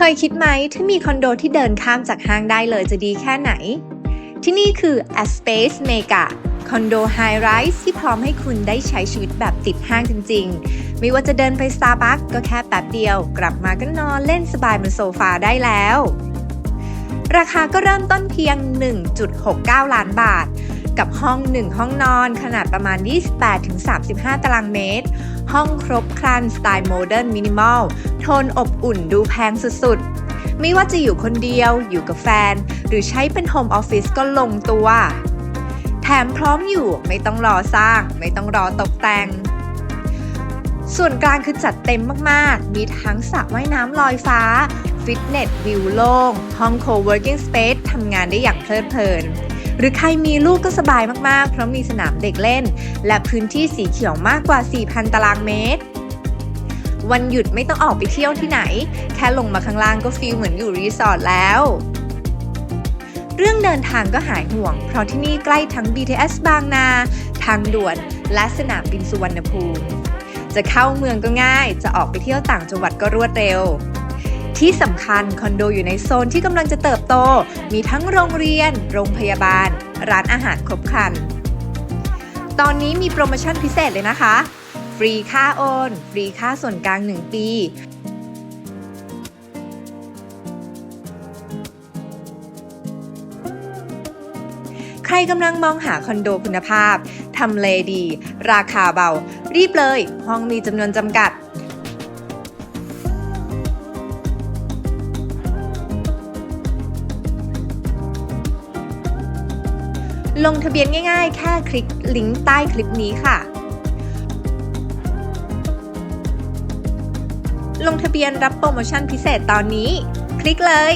เคยคิดไหมถ้ามีคอนโดที่เดินข้ามจากห้างได้เลยจะดีแค่ไหน ที่นี่คือ a Space Mega คอนโดไฮไรส์ที่พร้อมให้คุณได้ใช้ชีวิตแบบติดห้างจริง ๆ ไม่ว่าจะเดินไป Starbucks ก็แค่แป๊บเดียว กลับมาก็นอนเล่นสบายบนโซฟาได้แล้ว ราคาก็เริ่มต้นเพียง 1.69 ล้านบาท กับห้อง 1 ห้องนอนขนาดประมาณ 28-35 ตารางเมตร ห้องครบครันสไตล์โมเดิร์นมินิมอลโทนอบอุ่นดูแพงสุดๆ ไม่ว่าจะอยู่คนเดียวอยู่กับแฟน หรือใช้เป็นโฮมออฟฟิศก็ลงตัว แถมพร้อมอยู่ไม่ต้องรอสร้าง ไม่ต้องรอตกแต่ง ส่วนกลางคือจัดเต็มมากๆ มีทั้งสระว่ายน้ำลอยฟ้า ฟิตเนสวิวโล่งห้องโคเวิร์กิ้งสเปซทำงานได้อย่างเพลิดเพลิน หรือใครมีลูกก็สบายมากๆ เพราะมีสนามเด็กเล่น และพื้นที่สีเขียวมากกว่า 4,000 ตารางเมตร วันหยุดไม่ต้องออกไปเที่ยวที่ไหน แค่ลงมาข้างล่างก็ฟีลเหมือนอยู่รีสอร์ทแล้วเรื่องเดินทางก็หายห่วง เพราะที่นี่ใกล้ทั้ง BTS บางนา ทางด่วนและสนามบินสุวรรณภูมิ จะเข้าเมืองก็ง่าย จะออกไปเที่ยวต่างจังหวัดก็รวดเร็ว ที่สำคัญคอนโดอยู่ในโซนที่กำลังจะเติบโต มีทั้งโรงเรียน โรงพยาบาล ร้านอาหารครบครัน ตอนนี้มีโปรโมชั่นพิเศษเลยนะคะ ฟรีค่าโอน ฟรีค่าส่วนกลาง 1 ปีใครกำลังมองหาคอนโดคุณภาพ ทำเลดี ราคาเบา รีบเลย ห้องมีจำนวนจำกัด ลงทะเบียนง่ายๆ แค่คลิกลิงก์ใต้คลิปนี้ค่ะ ลงทะเบียนรับโปรโมชั่นพิเศษตอนนี้ คลิกเลย